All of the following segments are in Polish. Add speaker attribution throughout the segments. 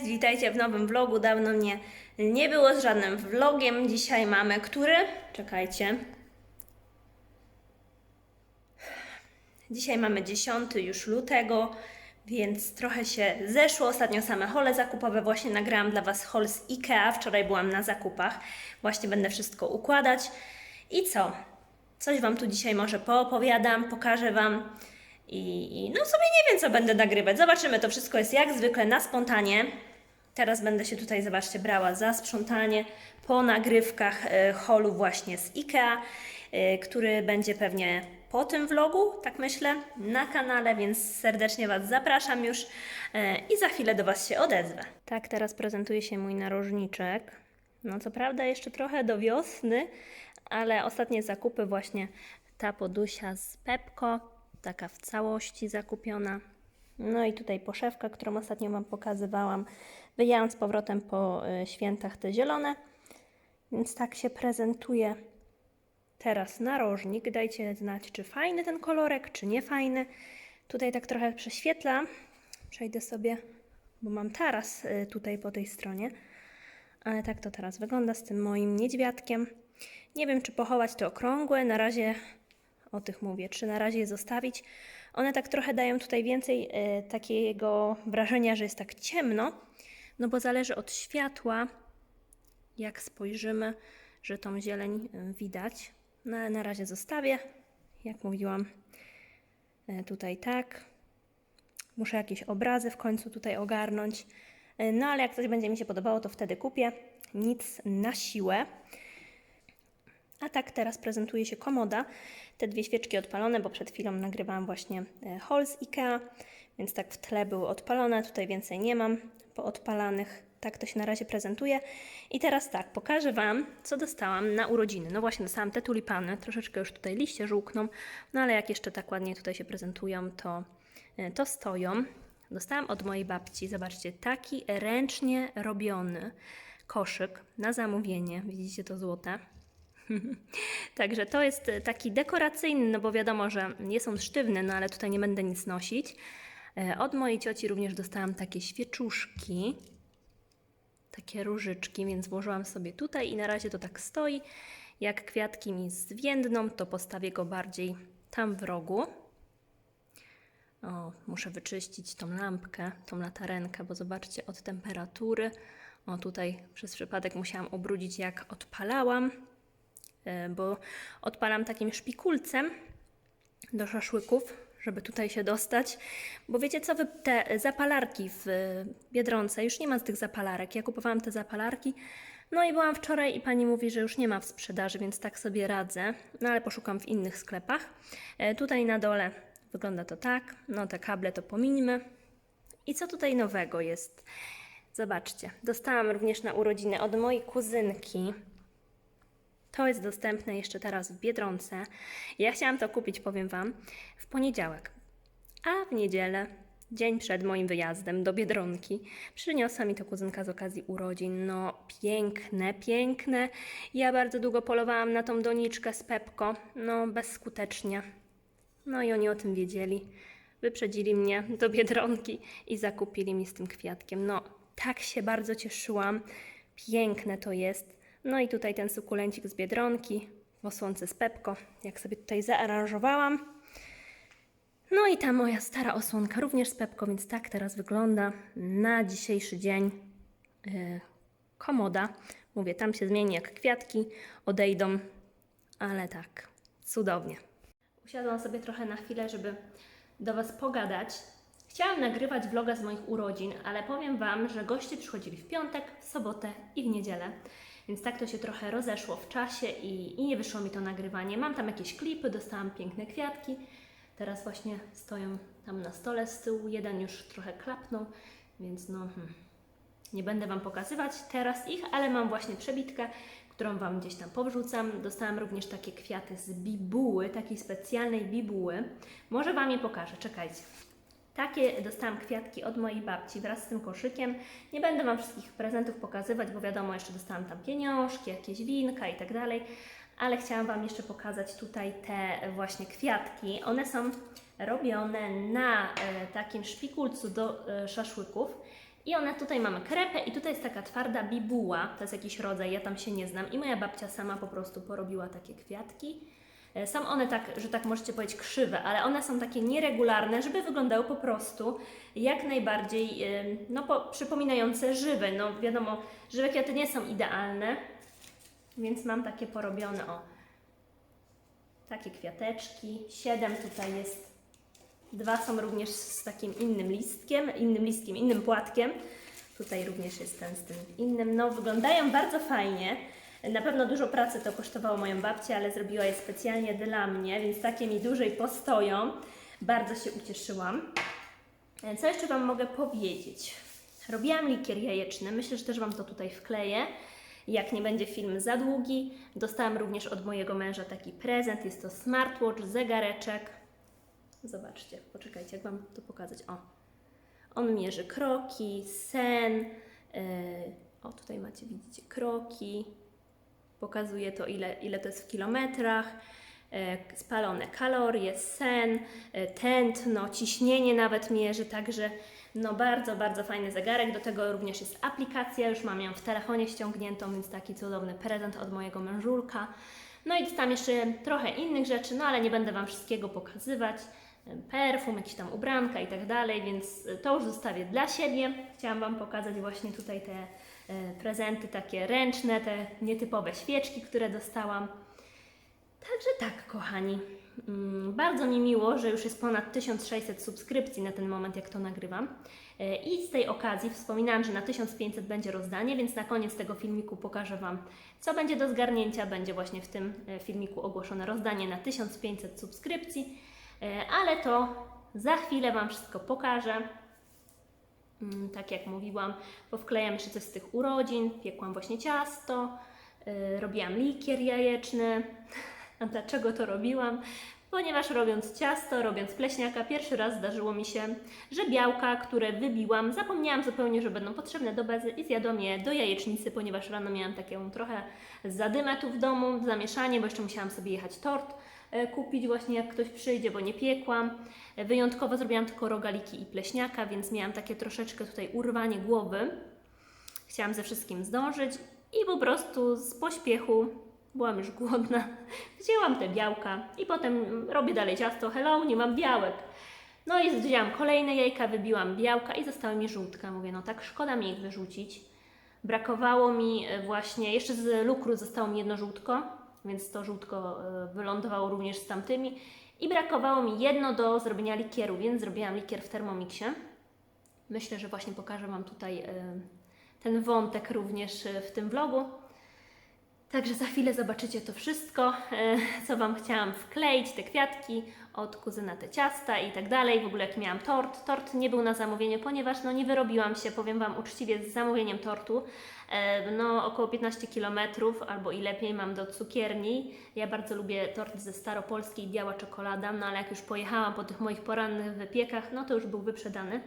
Speaker 1: Cześć, witajcie w nowym vlogu. Dawno mnie nie było z żadnym vlogiem. Dzisiaj mamy który? Czekajcie. Dzisiaj mamy 10 już lutego, więc trochę się zeszło. Ostatnio same hole zakupowe. Właśnie nagrałam dla Was haul z IKEA. Wczoraj byłam na zakupach. Właśnie będę wszystko układać. I co? Coś Wam tu dzisiaj może poopowiadam, pokażę Wam. I, I no sobie nie wiem, co będę nagrywać. Zobaczymy, to wszystko jest jak zwykle na spontanie. Teraz będę się tutaj, zobaczcie, brała za sprzątanie po nagrywkach e, holu właśnie z IKEA, e, który będzie pewnie po tym vlogu, tak myślę, na kanale, więc serdecznie Was zapraszam już e, i za chwilę do Was się odezwę. Tak, teraz prezentuje się mój narożniczek. No co prawda jeszcze trochę do wiosny, ale ostatnie zakupy właśnie ta podusia z Pepko, taka w całości zakupiona. No i tutaj poszewka, którą ostatnio Wam pokazywałam. Wyjęłam z powrotem po y, świętach te zielone, więc tak się prezentuje teraz narożnik. Dajcie znać, czy fajny ten kolorek, czy nie fajny. Tutaj tak trochę prześwietla. Przejdę sobie, bo mam taras y, tutaj po tej stronie. Ale tak to teraz wygląda z tym moim niedźwiadkiem. Nie wiem, czy pochować te okrągłe. Na razie o tych mówię, czy na razie je zostawić. One tak trochę dają tutaj więcej e, takiego wrażenia, że jest tak ciemno, no bo zależy od światła, jak spojrzymy, że tą zieleń e, widać. No na razie zostawię, jak mówiłam, e, tutaj tak. Muszę jakieś obrazy w końcu tutaj ogarnąć. E, No ale jak coś będzie mi się podobało, to wtedy kupię. Nic na siłę. A tak teraz prezentuje się komoda. Te dwie świeczki odpalone, bo przed chwilą nagrywałam właśnie haul z IKEA, więc tak w tle były odpalone. Tutaj więcej nie mam poodpalanych. Tak to się na razie prezentuje. I teraz tak, pokażę Wam, co dostałam na urodziny. No właśnie, dostałam te tulipany, troszeczkę już tutaj liście żółkną, no ale jak jeszcze tak ładnie tutaj się prezentują, to, e, to stoją. Dostałam od mojej babci, zobaczcie, taki ręcznie robiony koszyk na zamówienie. Widzicie to złote? Także to jest e, taki dekoracyjny, no bo wiadomo, że jest on sztywny, no ale tutaj nie będę nic nosić. E, Od mojej cioci również dostałam takie świeczuszki, takie różyczki, więc włożyłam sobie tutaj i na razie to tak stoi. Jak kwiatki mi zwiędną, to postawię go bardziej tam w rogu. O, muszę wyczyścić tą lampkę, tą latarenkę, bo zobaczcie, od temperatury. O, tutaj przez przypadek musiałam ubrudzić, jak odpalałam, e, bo odpalam takim szpikulcem do szaszłyków, żeby tutaj się dostać. Bo wiecie co, te zapalarki w Biedronce, już nie ma z tych zapalarek. Ja kupowałam te zapalarki, no i byłam wczoraj i pani mówi, że już nie ma w sprzedaży, więc tak sobie radzę. No ale poszukam w innych sklepach. E, tutaj na dole wygląda to tak. No te kable to pomińmy. I co tutaj nowego jest? Zobaczcie, dostałam również na urodziny od mojej kuzynki. To jest dostępne jeszcze teraz w Biedronce. Ja chciałam to kupić, powiem Wam, w poniedziałek. A w niedzielę, dzień przed moim wyjazdem do Biedronki, przyniosła mi to kuzynka z okazji urodzin. No, piękne, piękne. Ja bardzo długo polowałam na tą doniczkę z Pepko, no bezskutecznie. No i oni o tym wiedzieli. Wyprzedzili mnie do Biedronki i zakupili mi z tym kwiatkiem. No, tak się bardzo cieszyłam. Piękne to jest. No i tutaj ten sukulencik z Biedronki, w słońce z Pepko, jak sobie tutaj zaaranżowałam. No i ta moja stara osłonka również z Pepko, więc tak teraz wygląda na dzisiejszy dzień yy, komoda. Mówię, tam się zmieni jak kwiatki odejdą, ale tak, cudownie. Usiadłam sobie trochę na chwilę, żeby do Was pogadać. Chciałam nagrywać vloga z moich urodzin, ale powiem Wam, że goście przychodzili w piątek, w sobotę i w niedzielę. Więc tak to się trochę rozeszło w czasie i, i nie wyszło mi to nagrywanie. Mam tam jakieś klipy, dostałam piękne kwiatki. Teraz właśnie stoją tam na stole z tyłu. Jeden już trochę klapnął, więc no hmm, nie będę Wam pokazywać teraz ich, ale mam właśnie przebitkę, którą Wam gdzieś tam powrzucam. Dostałam również takie kwiaty z bibuły, takiej specjalnej bibuły. Może Wam je pokażę, czekajcie. Takie dostałam kwiatki od mojej babci wraz z tym koszykiem. Nie będę Wam wszystkich prezentów pokazywać, bo wiadomo, jeszcze dostałam tam pieniążki, jakieś winka i tak dalej, ale chciałam Wam jeszcze pokazać tutaj te właśnie kwiatki. One są robione na e, takim szpikulcu do e, szaszłyków I one tutaj mamy krepę i tutaj jest taka twarda bibuła, to jest jakiś rodzaj, ja tam się nie znam. I moja babcia sama po prostu porobiła takie kwiatki. E, Są one tak, że tak możecie powiedzieć krzywe, ale one są takie nieregularne, żeby wyglądały po prostu jak najbardziej e, no, po, przypominające żywe. No wiadomo, żywe kwiaty nie są idealne, więc mam takie porobione, o, takie kwiateczki. Siedem tutaj jest Dwa są również z takim innym listkiem, innym listkiem, innym płatkiem. Tutaj również jest ten z tym innym. No, wyglądają bardzo fajnie. Na pewno dużo pracy to kosztowało moją babcię, ale zrobiła je specjalnie dla mnie, więc takie mi dłużej postoją. Bardzo się ucieszyłam. E, Co jeszcze Wam mogę powiedzieć? Robiłam likier jajeczny, myślę, że też Wam to tutaj wkleję. Jak nie będzie film za długi, dostałam również od mojego męża taki prezent. Jest to smartwatch, zegareczek. Zobaczcie, poczekajcie, jak Wam to pokazać. O, on mierzy kroki, sen. Yy, o, tutaj macie, widzicie, kroki. Pokazuje to, ile, ile to jest w kilometrach. Yy, spalone kalorie, sen, yy, tętno, ciśnienie nawet mierzy, także no bardzo, bardzo fajny zegarek. Do tego również jest aplikacja, już mam ją w telefonie ściągniętą, więc taki cudowny prezent od mojego mężulka. No i tam jeszcze trochę innych rzeczy, no ale nie będę Wam wszystkiego pokazywać. Perfum, jakieś tam ubranka i tak dalej, więc to już zostawię dla siebie. Chciałam Wam pokazać właśnie tutaj te e, prezenty takie ręczne, te nietypowe świeczki, które dostałam. Także tak, kochani. Mm, Bardzo mi miło, że już jest ponad 1600 subskrypcji na ten moment, jak to nagrywam. E, I z tej okazji wspominałam, że na 1500 będzie rozdanie, więc na koniec tego filmiku pokażę Wam, co będzie do zgarnięcia. Będzie właśnie w tym e, filmiku ogłoszone rozdanie na 1500 subskrypcji, ale to za chwilę Wam wszystko pokażę. Mm, Tak jak mówiłam, powklejam jeszcze coś z tych urodzin, piekłam właśnie ciasto, yy, robiłam likier jajeczny. A dlaczego to robiłam? Ponieważ robiąc ciasto, robiąc pleśniaka, pierwszy raz zdarzyło mi się, że białka, które wybiłam, zapomniałam zupełnie, że będą potrzebne do bezy i zjadłam je do jajecznicy, ponieważ rano miałam taką trochę zadymę tu w domu, zamieszanie, bo jeszcze musiałam sobie jechać tort e, kupić właśnie jak ktoś przyjdzie, bo nie piekłam. E, Wyjątkowo zrobiłam tylko rogaliki i pleśniaka, więc miałam takie troszeczkę tutaj urwanie głowy. Chciałam ze wszystkim zdążyć i po prostu z pośpiechu byłam już głodna. Wzięłam te białka i potem robię dalej ciasto. Hello, nie mam białek. No i wzięłam kolejne jajka, wybiłam białka i zostały mi żółtka. Mówię, no tak szkoda mi ich wyrzucić. Brakowało mi e, właśnie, jeszcze z lukru zostało mi jedno żółtko, więc to żółtko e, wylądowało również z tamtymi. I brakowało mi jedno do zrobienia likieru, więc zrobiłam likier w Thermomixie. Myślę, że właśnie pokażę Wam tutaj e, ten wątek również e, w tym vlogu. Także za chwilę zobaczycie to wszystko, e, co Wam chciałam wkleić, te kwiatki od kuzyna, te ciasta i tak dalej. W ogóle jak miałam tort, tort nie był na zamówienie, ponieważ no nie wyrobiłam się, powiem Wam uczciwie, z zamówieniem tortu. E, No około 15 km albo i lepiej mam do cukierni. Ja bardzo lubię tort ze staropolskiej, biała czekolada, no ale jak już pojechałam po tych moich porannych wypiekach, no to już był wyprzedany.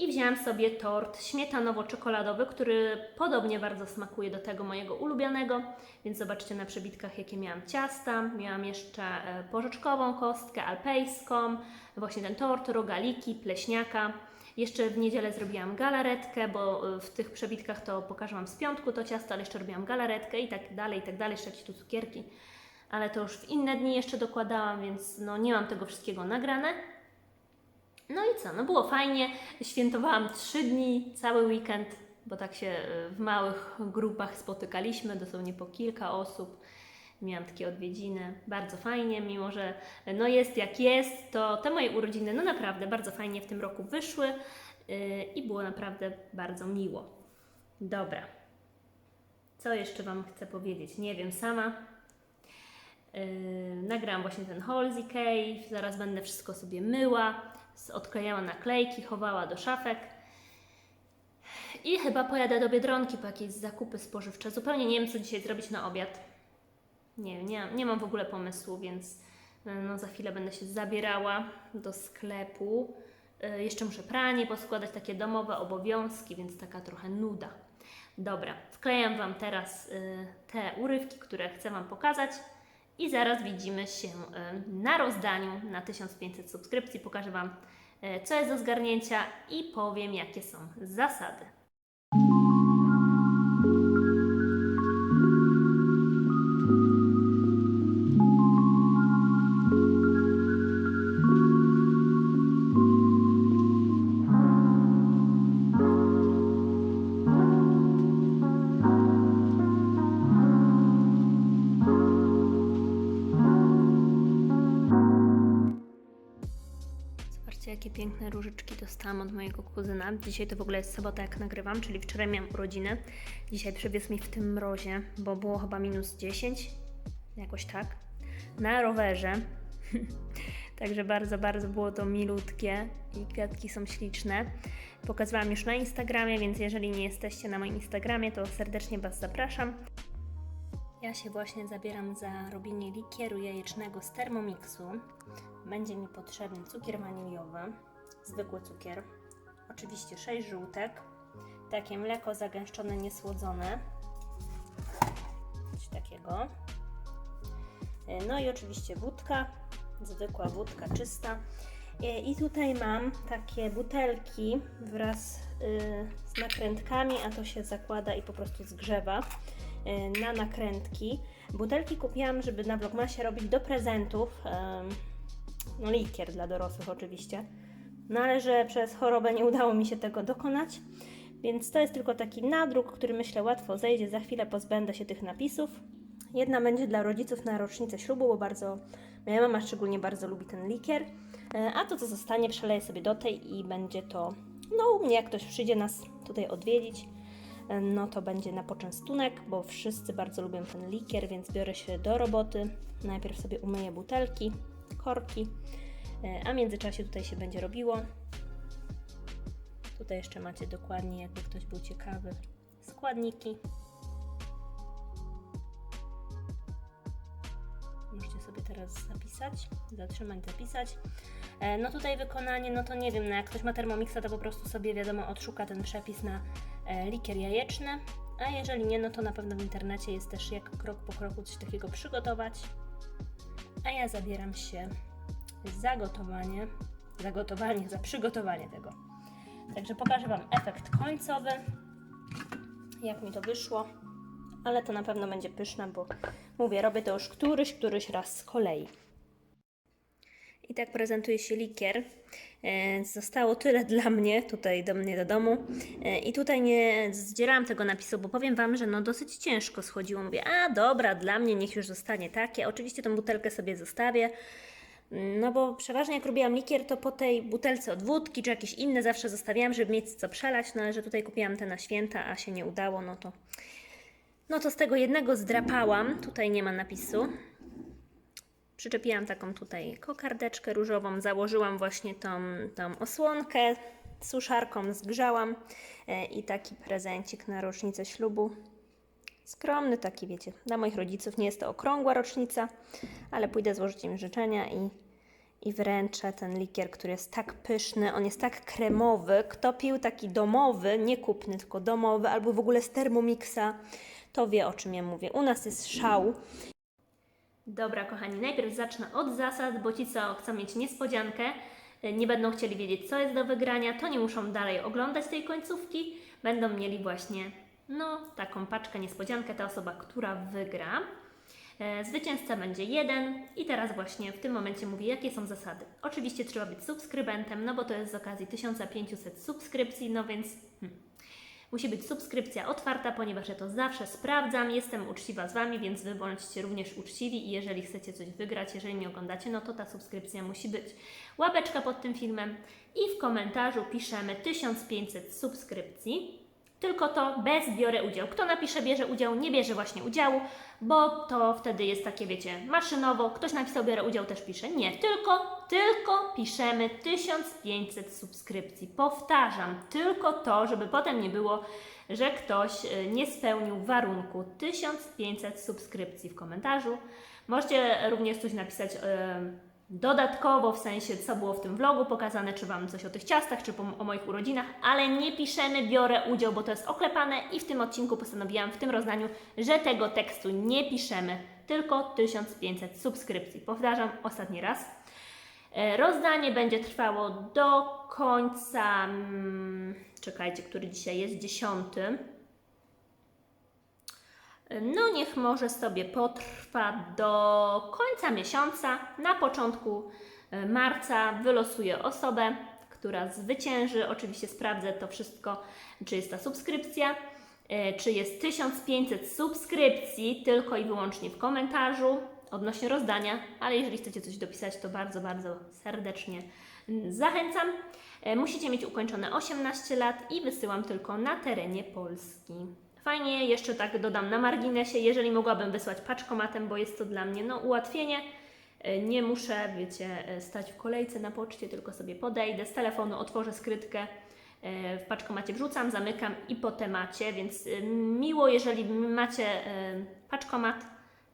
Speaker 1: I wzięłam sobie tort śmietanowo-czekoladowy, który podobnie bardzo smakuje do tego mojego ulubionego, więc zobaczcie na przebitkach, jakie miałam ciasta. Miałam jeszcze e, porzeczkową kostkę alpejską, właśnie ten tort, rogaliki, pleśniaka. Jeszcze w niedzielę zrobiłam galaretkę, bo e, w tych przebitkach to pokażę Wam z piątku to ciasto, ale jeszcze robiłam galaretkę i tak dalej, i tak dalej, jeszcze jakieś tu cukierki. Ale to już w inne dni jeszcze dokładałam, więc no nie mam tego wszystkiego nagrane. No i co? No było fajnie. Świętowałam trzy dni, cały weekend, bo tak się y, w małych grupach spotykaliśmy, dosłownie po kilka osób. Miałam takie odwiedziny, bardzo fajnie, mimo że y, no jest jak jest, to te moje urodziny no naprawdę bardzo fajnie w tym roku wyszły yy, i było naprawdę bardzo miło. Dobra. Co jeszcze Wam chcę powiedzieć? Nie wiem sama. Yy, nagrałam właśnie ten Halsey Cave, zaraz będę wszystko sobie myła, odklejała naklejki, chowała do szafek. I chyba pojadę do Biedronki po jakieś zakupy spożywcze. Zupełnie nie wiem, co dzisiaj zrobić na obiad. Nie, nie, nie mam w ogóle pomysłu, więc yy, no, za chwilę będę się zabierała do sklepu. Yy, jeszcze muszę pranie poskładać, takie domowe obowiązki, więc taka trochę nuda. Dobra, wklejam Wam teraz yy, te urywki, które chcę Wam pokazać. I zaraz widzimy się y, na rozdaniu na 1500 subskrypcji. Pokażę Wam e, co jest do zgarnięcia i powiem, jakie są zasady. Różyczki dostałam od mojego kuzyna. Dzisiaj to w ogóle jest sobota, jak nagrywam, czyli wczoraj miałam urodziny. Dzisiaj przywiózł mi w tym mrozie, bo było chyba minus 10, jakoś tak, na rowerze. Także bardzo, bardzo było to milutkie i kwiatki są śliczne. Pokazywałam już na Instagramie, więc jeżeli nie jesteście na moim Instagramie, to serdecznie Was zapraszam. Ja się właśnie zabieram za robienie likieru jajecznego z Thermomixu. Będzie mi potrzebny cukier waniliowy, zwykły cukier, oczywiście 6 żółtek, takie mleko zagęszczone, niesłodzone, coś takiego. E, No i oczywiście wódka, zwykła wódka czysta. E, I tutaj mam takie butelki wraz y, z nakrętkami, a to się zakłada i po prostu zgrzewa na nakrętki. Butelki kupiłam, żeby na Vlogmasie robić do prezentów. no likier dla dorosłych oczywiście. No ale że przez chorobę nie udało mi się tego dokonać, więc to jest tylko taki nadruk, który myślę łatwo zejdzie. Za chwilę pozbędę się tych napisów. Jedna będzie dla rodziców na rocznicę ślubu, bo bardzo, moja mama szczególnie bardzo lubi ten likier. E, A to, co zostanie, przeleję sobie do tej i będzie to, no u mnie, jak ktoś przyjdzie nas tutaj odwiedzić, e, no to będzie na poczęstunek, bo wszyscy bardzo lubią ten likier, więc biorę się do roboty. Najpierw sobie umyję butelki, korki, a w międzyczasie tutaj się będzie robiło. Tutaj jeszcze macie dokładnie, jakby ktoś był ciekawy, składniki. Możecie sobie teraz zapisać, zatrzymać, zapisać. E, No tutaj wykonanie, no to nie wiem, no jak ktoś ma Thermomixa, to po prostu sobie wiadomo odszuka ten przepis na e, likier jajeczny, a jeżeli nie, no to na pewno w internecie jest też jak krok po kroku coś takiego przygotować. A ja zabieram się za gotowanie, za gotowanie, za przygotowanie tego. Także pokażę Wam efekt końcowy, jak mi to wyszło, ale to na pewno będzie pyszne, bo mówię, robię to już któryś, któryś raz z kolei. I tak prezentuje się likier. E, Zostało tyle dla mnie, tutaj do mnie do domu. E, I tutaj nie zdzierałam tego napisu, bo powiem Wam, że no dosyć ciężko schodziło. Mówię, a dobra, dla mnie niech już zostanie takie. Oczywiście tą butelkę sobie zostawię. No bo przeważnie jak robiłam likier, to po tej butelce od wódki czy jakieś inne zawsze zostawiałam, żeby mieć co przelać, no ale że tutaj kupiłam te na święta, a się nie udało, no to no to z tego jednego zdrapałam. Tutaj nie ma napisu. Przyczepiłam taką tutaj kokardeczkę różową, założyłam właśnie tą, tą osłonkę, suszarką zgrzałam e, i taki prezencik na rocznicę ślubu. Skromny taki, wiecie, dla moich rodziców nie jest to okrągła rocznica, ale pójdę złożyć im życzenia i, i wręczę ten likier, który jest tak pyszny, on jest tak kremowy. Kto pił taki domowy, nie kupny, tylko domowy, albo w ogóle z Thermomixa, to wie o czym ja mówię. U nas jest szał. Dobra, kochani, najpierw zacznę od zasad, bo ci, co chcą mieć niespodziankę, y, nie będą chcieli wiedzieć, co jest do wygrania, to nie muszą dalej oglądać tej końcówki. Będą mieli właśnie, no, taką paczkę niespodziankę, ta osoba, która wygra. E, Zwycięzca będzie jeden i teraz właśnie w tym momencie mówię, jakie są zasady. Oczywiście trzeba być subskrybentem, no bo to jest z okazji 1500 subskrypcji, no więc hmm, musi być subskrypcja otwarta, ponieważ ja to zawsze sprawdzam, jestem uczciwa z Wami, więc Wy bądźcie również uczciwi i jeżeli chcecie coś wygrać, jeżeli nie oglądacie, no to ta subskrypcja musi być. Łapeczka pod tym filmem i w komentarzu piszemy 1500 subskrypcji. Tylko to bez biorę udział. Kto napisze bierze udział, nie bierze właśnie udziału, bo to wtedy jest takie, wiecie, maszynowo. Ktoś napisał biorę udział, też pisze. Nie, tylko, tylko piszemy 1500 subskrypcji. Powtarzam, tylko to, żeby potem nie było, że ktoś y, nie spełnił warunku 1500 subskrypcji w komentarzu. Możecie również coś napisać. y, dodatkowo, w sensie co było w tym vlogu pokazane, czy Wam coś o tych ciastach, czy po, o moich urodzinach, ale nie piszemy biorę udział, bo to jest oklepane i w tym odcinku postanowiłam, w tym rozdaniu, że tego tekstu nie piszemy, tylko 1500 subskrypcji. Powtarzam ostatni raz. E, Rozdanie będzie trwało do końca. mm, Czekajcie, który dzisiaj jest dziesiąty. No, niech może sobie potrwa do końca miesiąca. Na początku e, marca wylosuję osobę, która zwycięży. Oczywiście sprawdzę to wszystko, czy jest ta subskrypcja, e, czy jest 1500 subskrypcji, tylko i wyłącznie w komentarzu odnośnie rozdania, ale jeżeli chcecie coś dopisać, to bardzo, bardzo serdecznie zachęcam. E, Musicie mieć ukończone 18 lat i wysyłam tylko na terenie Polski. Fajnie, jeszcze tak dodam na marginesie, jeżeli mogłabym wysłać paczkomatem, bo jest to dla mnie no, ułatwienie. E, Nie muszę, wiecie, e, stać w kolejce na poczcie, tylko sobie podejdę z telefonu, otworzę skrytkę, e, w paczkomacie wrzucam, zamykam i po temacie, więc miło, jeżeli macie paczkomat,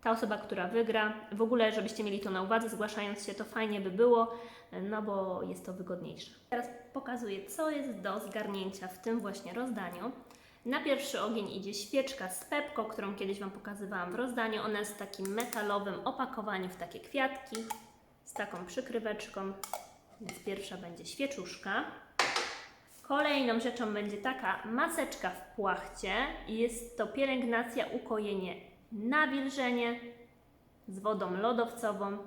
Speaker 1: ta osoba, która wygra, w ogóle, żebyście mieli to na uwadze, zgłaszając się, to fajnie by było, no bo jest to wygodniejsze. Teraz pokazuję, co jest do zgarnięcia w tym właśnie rozdaniu. Na pierwszy ogień idzie świeczka z pepko, którą kiedyś Wam pokazywałam w rozdaniu. Ona jest w takim metalowym opakowaniu w takie kwiatki z taką przykryweczką. Więc pierwsza będzie świeczuszka. Kolejną rzeczą będzie taka maseczka w płachcie. Jest to pielęgnacja, ukojenie, nawilżenie z wodą lodowcową.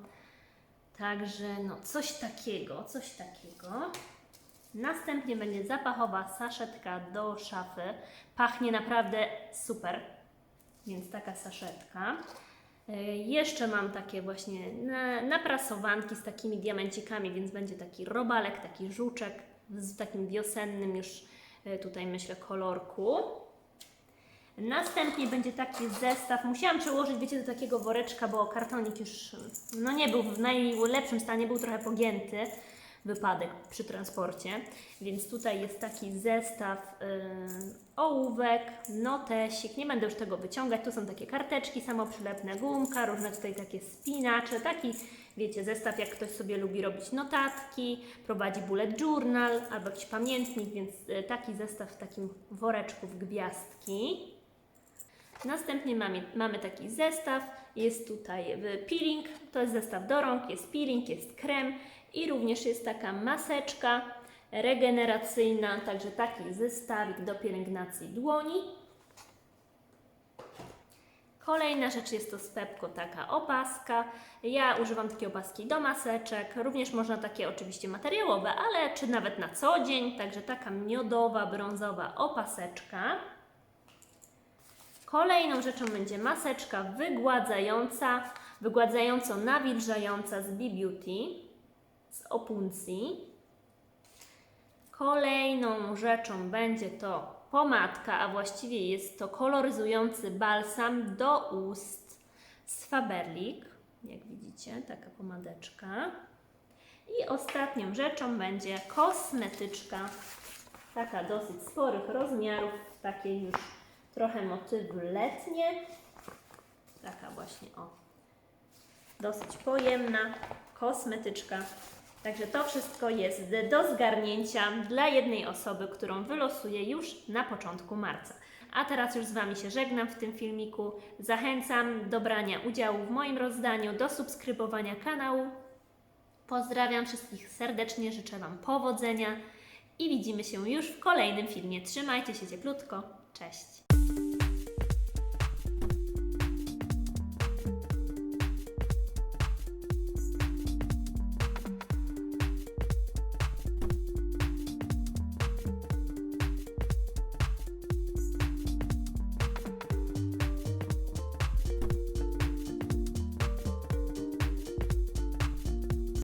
Speaker 1: Także no coś takiego, coś takiego. Następnie będzie zapachowa saszetka do szafy. Pachnie naprawdę super, więc taka saszetka. E, Jeszcze mam takie właśnie na- naprasowanki z takimi diamencikami, więc będzie taki robalek, taki żuczek w takim wiosennym już e, tutaj myślę kolorku. Następnie będzie taki zestaw. Musiałam przełożyć, wiecie, do takiego woreczka, bo kartonik już no nie był w najlepszym stanie, był trochę pogięty. Wypadek przy transporcie. Więc tutaj jest taki zestaw yy, ołówek, notesik. Nie będę już tego wyciągać. Tu są takie karteczki samoprzylepne, gumka, różne tutaj takie spinacze. Taki, wiecie, zestaw, jak ktoś sobie lubi robić notatki, prowadzi bullet journal albo jakiś pamiętnik, więc y, taki zestaw w takim woreczku w gwiazdki. Następnie mamy, mamy taki zestaw, jest tutaj y, peeling, to jest zestaw do rąk, jest peeling, jest krem i również jest taka maseczka regeneracyjna, także taki zestawik do pielęgnacji dłoni. Kolejna rzecz jest to z Pepko taka opaska. Ja używam takiej opaski do maseczek, również można takie oczywiście materiałowe, ale czy nawet na co dzień, także taka miodowa, brązowa opaseczka. Kolejną rzeczą będzie maseczka wygładzająca, wygładzająco nawilżająca z B-Beauty, z opuncji. Kolejną rzeczą będzie to pomadka, a właściwie jest to koloryzujący balsam do ust z Faberlic. Jak widzicie, taka pomadeczka. I ostatnią rzeczą będzie kosmetyczka, taka dosyć sporych rozmiarów, takie już trochę motywy letnie. Taka właśnie o, dosyć pojemna kosmetyczka. Także to wszystko jest do zgarnięcia dla jednej osoby, którą wylosuję już na początku marca. A teraz już z Wami się żegnam w tym filmiku. Zachęcam do brania udziału w moim rozdaniu, do subskrybowania kanału. Pozdrawiam wszystkich serdecznie, życzę Wam powodzenia i widzimy się już w kolejnym filmie. Trzymajcie się cieplutko. Cześć!